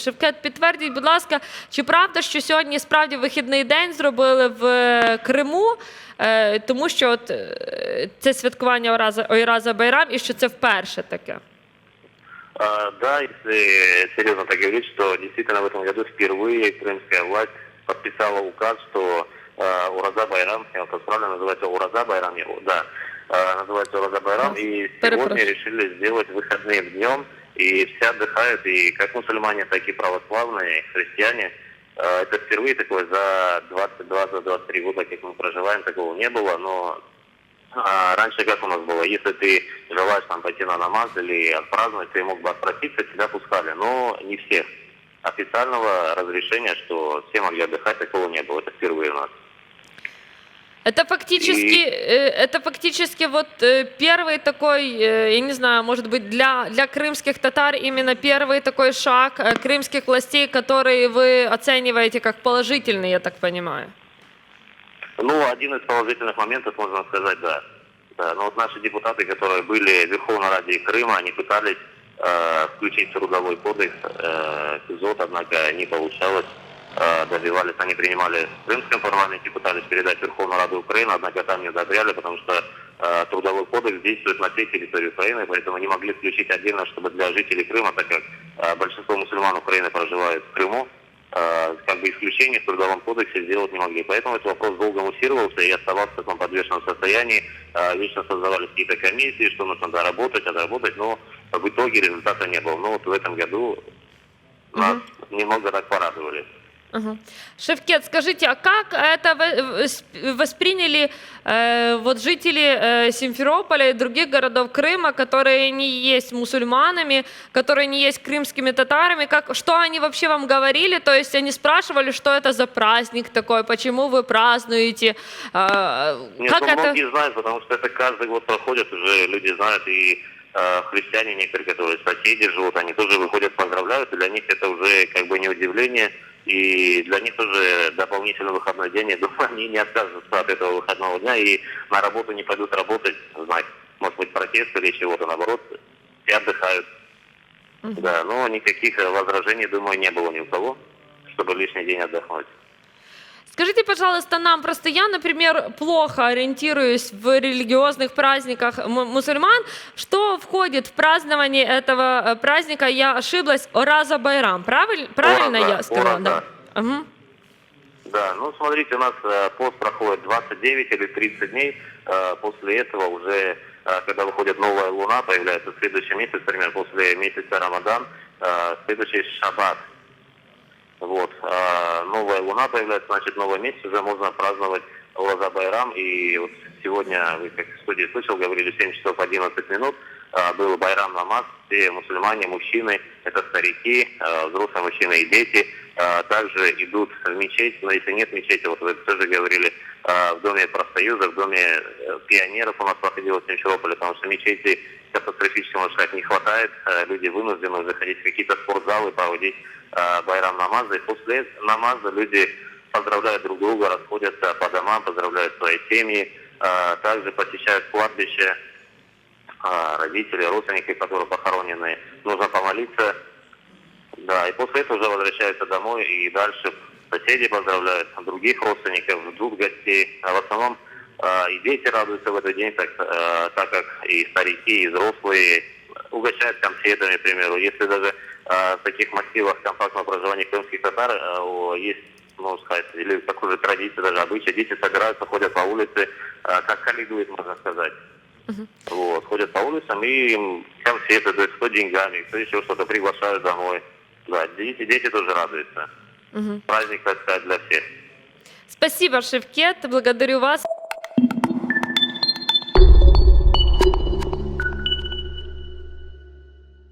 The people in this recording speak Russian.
Шевкет, підтвердіть, будь ласка, чи правда, що сьогодні справді вихідний день зробили в е, Криму, е, тому що от, е, це святкування Ораза, Ойраза Байрам і що це вперше таке? А, Да, если серьезно так говорить, что действительно в этом году впервые крымская власть подписала указ, что э, Ураза Байрам, я вот правильно называется Ураза Байрам, его, да, э, называется Ураза Байрам, и сегодня Перепрошую. решили сделать выходным днем, И все отдыхают, и как мусульмане, так и православные, и христиане. Э, Это впервые такое за 22-23 года, как мы проживаем, такого не было, но а раньше как у нас было, если ты желаешь там пойти на намаз или отпраздновать, ты мог бы отпроситься, тебя пускали, но не всех. Официального разрешения, что все могли отдыхать, такого не было. Это впервые у нас. Это фактически, э, это фактически вот э, первый такой, э, я не знаю, может быть, для, для крымских татар именно первый такой шаг крымских властей, который вы оцениваете как положительный, я так понимаю. Ну, один из положительных моментов, можно сказать, да. да. Но вот наши депутаты, которые были в Верховной Раде Крыма, они пытались э, включить трудовой кодекс э, КИЗОТ, однако не получалось. Э, добивались, они принимали в Крымском парламенте, пытались передать в Верховную Раду Украины, однако там не одобряли, потому что э, трудовой кодекс действует на всей территории Украины, поэтому не могли включить отдельно, чтобы для жителей Крыма, так как э, большинство мусульман Украины проживают в Крыму, э, как бы исключение в Трудовом кодексе сделать не могли. Поэтому этот вопрос долго муссировался и оставался в таком подвешенном состоянии. Э, Вечно создавались какие-то комиссии, что нужно доработать, отработать, но в итоге результата не было. Но вот в этом году нас немного так порадовали. Ага. Шевкет, скажите, а как это вы- с- восприняли э, вот жители э, Симферополя и других городов Крыма, которые не есть мусульманами, которые не есть крымскими татарами? Как, что они вообще вам говорили? То есть они спрашивали, что это за праздник такой, почему вы празднуете? Э, Нет, как ну, это? многие знают, потому что это каждый год проходит, уже люди знают, и э, христиане некоторые, которые соседи живут, они тоже выходят, поздравляют, и для них это уже как бы не удивление, и для них тоже дополнительный выходной день, я думаю, они не откажутся от этого выходного дня, и на работу не пойдут работать, знать, может быть, протест или чего-то, наоборот, все отдыхают. Да, но никаких возражений, думаю, не было ни у кого, чтобы лишний день отдохнуть. Скажите, пожалуйста, нам, просто я, например, плохо ориентируюсь в религиозных праздниках мусульман. Что входит в празднование этого э, праздника? Я ошиблась. Ораза Байрам. Правиль- правильно Ораза, я сказала? Ораза. Да. Мгм. Да, ну смотрите, у нас э, пост проходит 29 или 30 дней. Э, после этого уже, когда выходит новая луна, появляется следующий месяц, например, после месяца Рамадан, следующий шаббат. Вот, луна появляется, значит, новый месяц, уже можно праздновать Ураза Байрам. И вот сегодня, вы как в студии слышал, говорили 7 часов 11 минут, был Байрам намаз, все мусульмане, мужчины, это старики, э, взрослые мужчины и дети, э, также идут в мечеть, но если нет мечети, вот вы тоже говорили, в доме профсоюза, в доме э, пионеров у нас проходило в Симферополе, потому что мечети катастрофически, можно сказать, не хватает, люди вынуждены заходить в какие-то спортзалы, проводить байрам намазы, и после намаза люди поздравляют друг друга, расходятся по домам, поздравляют свои семьи, также посещают кладбище, а, родители, родственники, которые похоронены, нужно помолиться. Да, и после этого уже возвращаются домой и дальше соседи поздравляют других родственников, ждут гостей. А в основном а, и дети радуются в этот день, так, а, так как и старики, и взрослые угощают конфетами, к примеру. Если даже а, в таких массивах компактного проживания крымских татар о, есть, можно сказать, или такой же традиция, даже обычай, дети собираются, ходят по улице, а, как коллегуют, можно сказать. Вот, ходят по улицам и им конфеты, есть кто деньгами, кто еще что-то приглашают домой. Да, дети, дети тоже радуются. Праздник, так сказать, для всех. Спасибо, Шевкет. Благодарю вас.